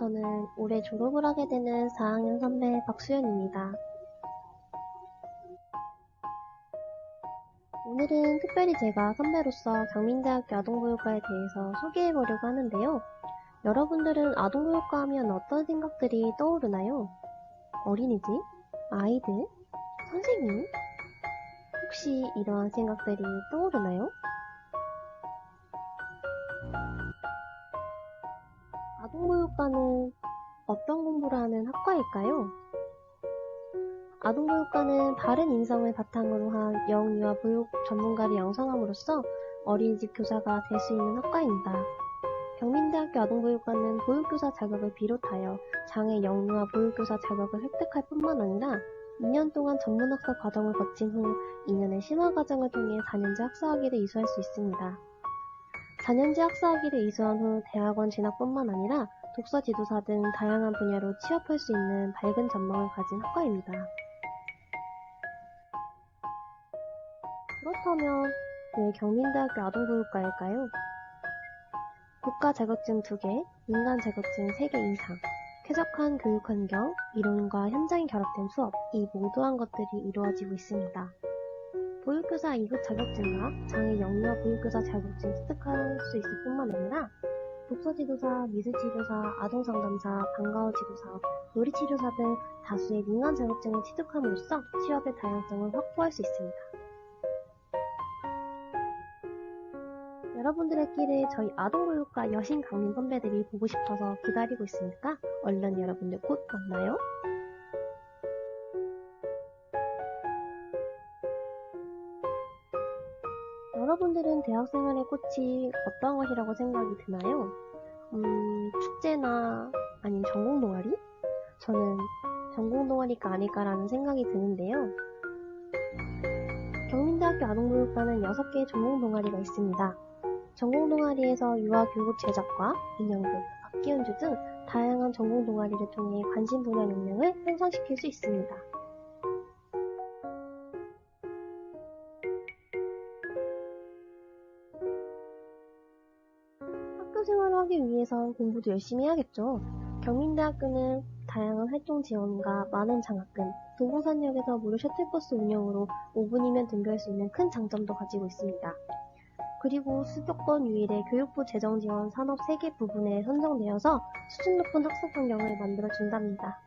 저는 올해 졸업을 하게 되는 4학년 선배 박수연입니다. 오늘은 특별히 제가 선배로서 강민대학교 아동보육과에 대해서 소개해보려고 하는데요. 여러분들은 아동보육과 하면 어떤 생각들이 떠오르나요? 어린이집? 아이들? 선생님? 혹시 이러한 생각들이 떠오르나요? 아동보육과는 어떤 공부를 하는 학과일까요? 아동보육과는 바른 인성을 바탕으로 한 영유아 보육 전문가를 양성함으로써 어린이집 교사가 될 수 있는 학과입니다. 경민대학교 아동보육과는 보육교사 자격을 비롯하여 장애 영유아 보육교사 자격을 획득할 뿐만 아니라 2년 동안 전문학사 과정을 거친 후 2년의 심화 과정을 통해 4년제 학사학위를 이수할 수 있습니다. 4년제 학사학위를 이수한 후 대학원 진학뿐만 아니라 독서 지도사 등 다양한 분야로 취업할 수 있는 밝은 전망을 가진 학과입니다. 그렇다면 왜 경민대학교 아동보육과일까요? 국가 자격증 2개, 민간 자격증 3개 이상, 쾌적한 교육 환경, 이론과 현장이 결합된 수업, 이 모두한 것들이 이루어지고 있습니다. 보육교사 2급 자격증과 장애 영유아 보육교사 자격증 습득할 수 있을 뿐만 아니라 독서지도사, 미술치료사, 아동상담사, 방과후 지도사, 놀이치료사 등 다수의 민간 자격증을 취득함으로써 취업의 다양성을 확보할 수 있습니다. 여러분들의 끼를 저희 아동교육과 여신 강민 선배들이 보고 싶어서 기다리고 있으니까 얼른 여러분들 곧 만나요. 여러분들은 대학생활의 꽃이 어떤 것이라고 생각이 드나요? 음, 축제나 아니면 전공 동아리? 저는 전공 동아리가 아닐까라는 생각이 드는데요. 경민대학교 아동보육과는 6개의 전공 동아리가 있습니다. 전공 동아리에서 유아 교육 제작과 인형극, 악기 연주 등 다양한 전공 동아리를 통해 관심 분야 역량을 향상시킬 수 있습니다. 학교 생활을 하기 위해선 공부도 열심히 해야겠죠. 경민대학교는 다양한 활동 지원과 많은 장학금, 도봉산역에서 무료 셔틀버스 운영으로 5분이면 등교할 수 있는 큰 장점도 가지고 있습니다. 그리고 수도권 유일의 교육부 재정 지원 산업 3개 부분에 선정되어서 수준 높은 학습 환경을 만들어 준답니다.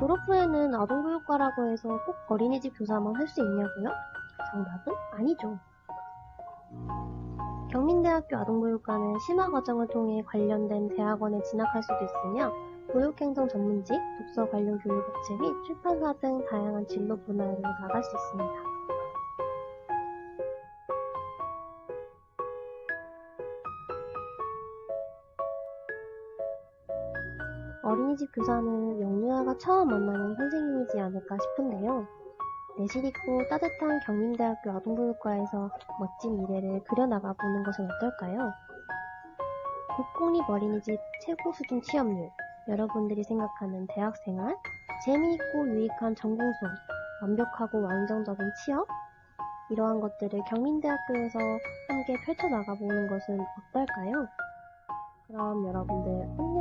졸업 후에는 아동교육과라고 해서 꼭 어린이집 교사만 할 수 있냐고요? 정답은 아니죠. 경민대학교 아동보육과는 심화 과정을 통해 관련된 대학원에 진학할 수도 있으며 보육행정 전문직, 독서 관련 교육업체 및 출판사 등 다양한 진로 분야로 나갈 수 있습니다. 어린이집 교사는 영유아가 처음 만나는 선생님이지 않을까 싶은데요. 내실 있고 따뜻한 경민대학교 아동보육과에서 멋진 미래를 그려나가 보는 것은 어떨까요? 국공립 어린이집 최고 수준 취업률, 여러분들이 생각하는 대학생활, 재미있고 유익한 전공 수업, 완벽하고 완성적인 취업? 이러한 것들을 경민대학교에서 함께 펼쳐나가 보는 것은 어떨까요? 그럼 여러분들 안녕!